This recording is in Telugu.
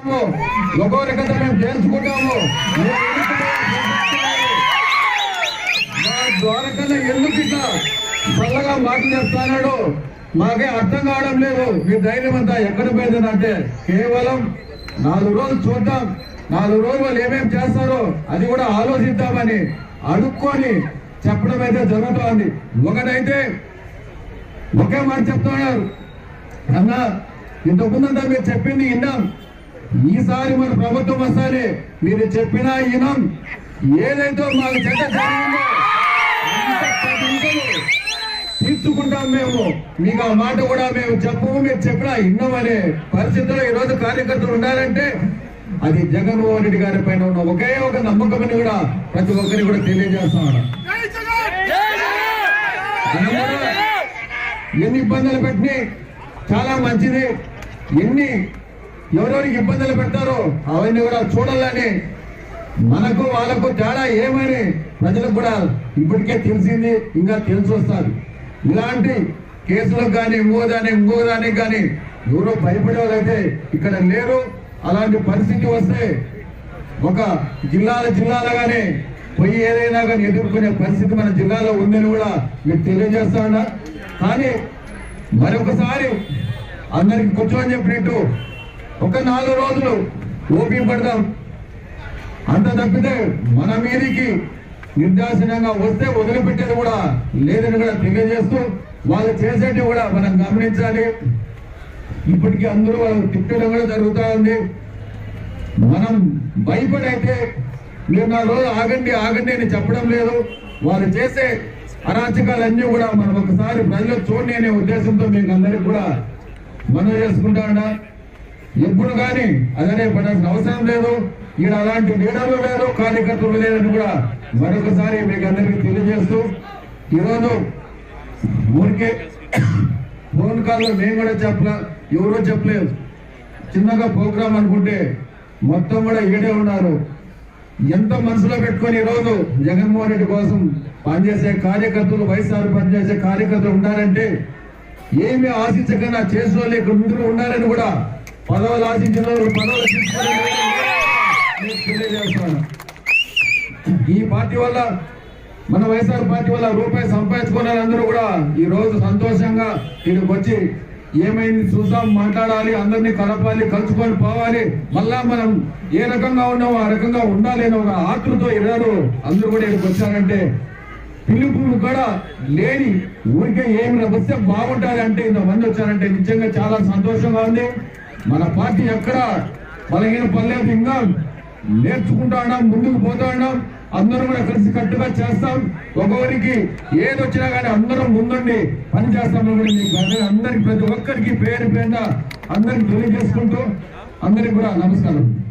ఒక్కొక్క మేము ద్వారకన్నా ఎందుకు ఇట్లా చల్లగా మాటలు చెప్తాడు మాకే అర్థం కావడం లేదు. మీ ధైర్యం అంతా ఎక్కడ పోయిందంటే కేవలం నాలుగు రోజులు చూద్దాం. నాలుగు రోజులు వాళ్ళు ఏమేమి చేస్తారో అది కూడా ఆలోచిద్దామని అడుక్కొని చెప్పడం అయితే జరుగుతోంది. ఒకటైతే ఒకే మాట చెప్తున్నారు. అన్న ఇంతకుముందంతా మీరు చెప్పింది విన్నాం. ఈసారి మన ప్రభుత్వం వస్తానే మీరు చెప్పిన ఈనం ఏదైతే మాకు చెడ్డ తీర్చుకుంటాం మేము. మీకు ఆ మాట కూడా మేము చెప్పము మీరు చెప్పినా విన్నామనే పరిస్థితుల్లో ఈ రోజు కార్యకర్తలు ఉండాలంటే అది జగన్మోహన్ రెడ్డి గారి పైన ఉన్న ఒకే ఒక నమ్మకమని కూడా ప్రతి ఒక్కరికి కూడా తెలియజేస్తా ఎన్ని ఇబ్బందులు పెట్టినాయి చాలా మంచిది. ఎన్ని ఎవరెవరికి ఇబ్బందులు పెడతారో అవన్నీ కూడా చూడాలని మనకు వాళ్ళకు తేడా ఏమని ప్రజలకు కూడా ఇప్పటికే తెలిసింది ఇంకా తెలిసి వస్తుంది. ఇలాంటి కేసులకు కానీ ఇంకో దాని ఇంకో దానికి కానీ ఎవరో భయపడే వాళ్ళైతే ఇక్కడ లేరు. అలాంటి పరిస్థితి వస్తే ఒక జిల్లాల జిల్లాలుగానే పోయి ఏదైనా కానీ ఎదుర్కొనే పరిస్థితి మన జిల్లాలో ఉందని కూడా మీకు తెలియజేస్తా ఉన్నా. కానీ మరొకసారి అందరికి కూర్చోని చెప్పినట్టు ఒక నాలుగు రోజులు ఓపిక పడదాం. అంత తప్పితే మన మీదికి నిర్దాసనంగా వస్తే వదిలిపెట్టేది కూడా లేదని కూడా తెలియజేస్తూ వాళ్ళు చేసేటివి కూడా మనం గమనించాలి. ఇప్పటికీ అందరూ వాళ్ళు తిట్టడం కూడా జరుగుతూ ఉంది. మనం భయపడైతే మీరు నా రోజు ఆగండి ఆగండి అని చెప్పడం లేదు. వారు చేసే అరాచకాలన్నీ కూడా మనం ఒకసారి ప్రజలు చూడండి అనే ఉద్దేశంతో మీకు అందరికి కూడా మనం చేసుకుంటా ఉన్నా. ఎప్పుడు కానీ అదనే పడాల్సిన అవసరం లేదు. ఈడ అలాంటి లీడర్లు లేరు కార్యకర్తలు లేరని కూడా మరొకసారి మీకు అందరికీ తెలియజేస్తూ ఈరోజు ఊరికే ఫోన్ కాల్లో మేము కూడా చెప్పలే ఎవరో చెప్పలేదు. చిన్నగా ప్రోగ్రామ్ అనుకుంటే మొత్తం కూడా ఈడే ఉన్నారు. ఎంత మనసులో పెట్టుకొని ఈరోజు జగన్మోహన్ రెడ్డి కోసం పనిచేసే కార్యకర్తలు వైఎస్ఆర్ పనిచేసే కార్యకర్తలు ఉన్నారంటే ఏమి ఆశించకుండా చేసిన వాళ్ళు ఇక్కడ ఉన్నారని కూడా పదవులు ఆశించిన పదవులు ఈ పార్టీ వల్ల మన వైఎస్ఆర్ పార్టీ వల్ల రూపాయి సంపాదించుకున్న అందరూ కూడా ఈ రోజు సంతోషంగా ఇక్కడికి వచ్చి ఏమైంది చూద్దాం మాట్లాడాలి అందరినీ కలపాలి కలుసుకొని పోవాలి. మళ్ళా మనం ఏ రకంగా ఉన్నామో ఆ రకంగా ఉండాలి అని ఒక ఆతృతో ఇరారు అందరూ కూడా ఇక్కడికి వచ్చారంటే పిలుపు కూడా లేని ఊరికే ఏమి వస్తే బాగుంటుంది అంటే ఇంతమంది వచ్చారంటే నిజంగా చాలా సంతోషంగా ఉంది. మన పార్టీ ఎక్కడ? బలహీన పర్లేదు ఇంకా నేర్చుకుంటాడా? ముందుకు పోతాడా? అందరం కూడా కలిసి కట్టుగా చేస్తాం. ఒకరికి ఏది వచ్చినా కానీ అందరం ముందుండి పని చేస్తాం కూడా మీకు అందరి- అందరికి ప్రతి ఒక్కరికి పేరు పేరున అందరికి తెలియజేసుకుంటూ అందరికి కూడా నమస్కారం.